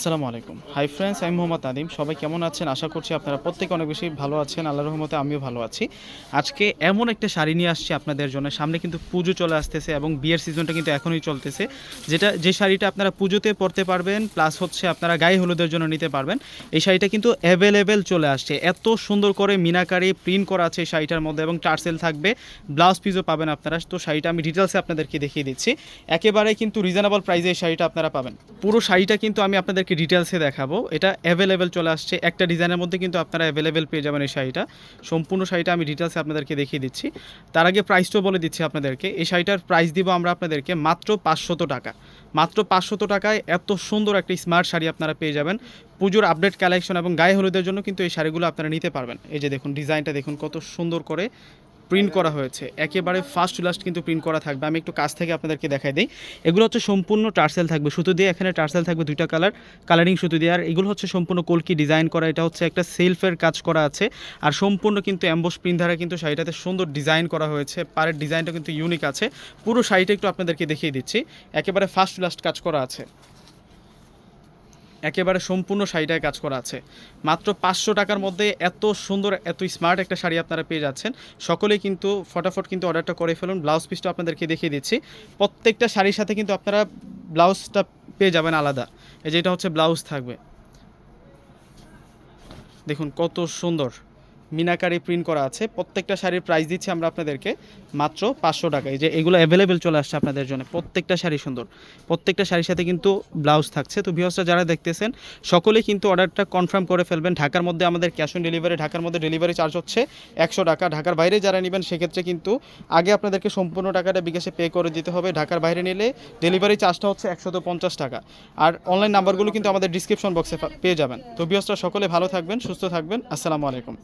আসসালামু আলাইকুম। Hi friends আমি মোহাম্মদ নাদিম সবাই কেমন আছেন? আশা করছি আপনারা প্রত্যেকে অনেক বেশি ভালো আছেন। আল্লাহ রহমতে আমিও ভালো আছি। আজকে এমন একটা শাড়ি নিয়ে আসছি আপনাদের জন্য। সামনে কিন্তু পুজো চলে আসতেছে এবং বিয়ের সিজনটা কিন্তু এখনই চলতেছে। যেটা, যে শাড়িটা আপনারা পুজোতে পরতে পারবেন প্লাস হচ্ছে আপনারা গায়ে হলুদের জন্য নিতে পারবেন। এই শাড়িটা কিন্তু অ্যাভেলেবেল চলে আসছে। এত সুন্দর করে মিনাকারি প্রিন্ট করা আছে এই শাড়িটার মধ্যে এবং টার্সেল থাকবে। ব্লাউজ পিসও পাবেন আপনারা। তো শাড়িটা আমি ডিটেলসে আপনাদেরকে দেখিয়ে দিচ্ছি। একেবারে কিন্তু রিজনেবল প্রাইসে এই শাড়িটা আপনারা পাবেন। পুরো শাড়িটা কিন্তু আমি আপনাদেরকে ডিটেলসে দেখাবো। এটা অ্যাভেলেবেল চলে আসছে। একটা ডিজাইনের মধ্যে কিন্তু আপনারা অ্যাভেলেবেল পেয়ে যাবেন এই শাড়িটা। সম্পূর্ণ শাড়িটা আমি ডিটেলসে আপনাদেরকে দেখিয়ে দিচ্ছি। তার আগে প্রাইসটাও বলে দিচ্ছি আপনাদেরকে। এই শাড়িটার প্রাইস দিব আমরা আপনাদেরকে মাত্র পাঁচশত টাকা। মাত্র পাঁচশত টাকায় এত সুন্দর একটা স্মার্ট শাড়ি আপনারা পেয়ে যাবেন। পুজোর আপডেট কালেকশন এবং গায়ে হলুদের জন্য কিন্তু এই শাড়িগুলো আপনারা নিতে পারবেন। এই যে দেখুন ডিজাইনটা দেখুন কত সুন্দর করে প্রিন্ট করা হয়েছে। একেবারে ফার্স্ট লাস্ট কিন্তু প্রিন্ট করা থাকবে। আমি একটু কাছ থেকে আপনাদেরকে দেখাই দিই। এগুলো হচ্ছে সম্পূর্ণ টার্সেল থাকবে। সুতো দিয়ে এখানে টার্সেল থাকবে দুইটা কালার কালারিং সুতো দিয়ে। আর এগুলো হচ্ছে সম্পূর্ণ কলকি ডিজাইন করা। এটা হচ্ছে একটা সেলফের কাজ করা আছে। আর সম্পূর্ণ কিন্তু অ্যাম্বোস প্রিন্ট দ্বারা কিন্তু শাড়িটাতে সুন্দর ডিজাইন করা হয়েছে। পাড়ের ডিজাইনটা কিন্তু ইউনিক আছে। পুরো শাড়িটা একটু আপনাদেরকে দেখিয়ে দিচ্ছি। একেবারে ফার্স্ট লাস্ট কাজ করা আছে। একেবারে সম্পূর্ণ শাড়িটায় কাজ করা আছে। মাত্র পাঁচশো টাকার মধ্যে এত সুন্দর, এত স্মার্ট একটা শাড়ি আপনারা পেয়ে যাচ্ছেন। সকলেই কিন্তু ফটাফট কিন্তু অর্ডারটা করে ফেলুন। ব্লাউজ পিসটা আপনাদেরকে দেখিয়ে দিচ্ছি। প্রত্যেকটা শাড়ির সাথে কিন্তু আপনারা ব্লাউজটা পেয়ে যাবেন আলাদা। এই যেটা হচ্ছে ব্লাউজ থাকবে। দেখুন কত সুন্দর। মিনাকারি প্রিন্ট করা আছে। প্রত্যেকটা শাড়ির প্রাইস দিচ্ছি আমরা আপনাদেরকে মাত্র পাঁচশো টাকায় যে এগুলো অ্যাভেলেবেল চলে আসছে আপনাদের জন্য। প্রত্যেকটা শাড়ি সুন্দর। প্রত্যেকটা শাড়ির সাথে কিন্তু ব্লাউজ থাকছে। তো ভিউসটা যারা দেখতেছেন, সকলেই কিন্তু অর্ডারটা কনফার্ম করে ফেলবেন। ঢাকার মধ্যে আমাদের ক্যাশ অন ডেলিভারি ঢাকার মধ্যে ডেলিভারি চার্জ হচ্ছে একশো টাকা। ঢাকার বাইরে যারা নেবেন, সেক্ষেত্রে কিন্তু আগে আপনাদেরকে সম্পূর্ণ টাকাটা বিকাশে পে করে দিতে হবে। ঢাকার বাইরে নিলে ডেলিভারি চার্জটা হচ্ছে একশত পঞ্চাশ টাকা। আর অনলাইন নাম্বারগুলো কিন্তু আমাদের ডিসক্রিপশন বক্সে পেয়ে যাবেন। তো ভিউসটা সকলে ভালো থাকবেন, সুস্থ থাকবেন। আসসালামু আলাইকুম।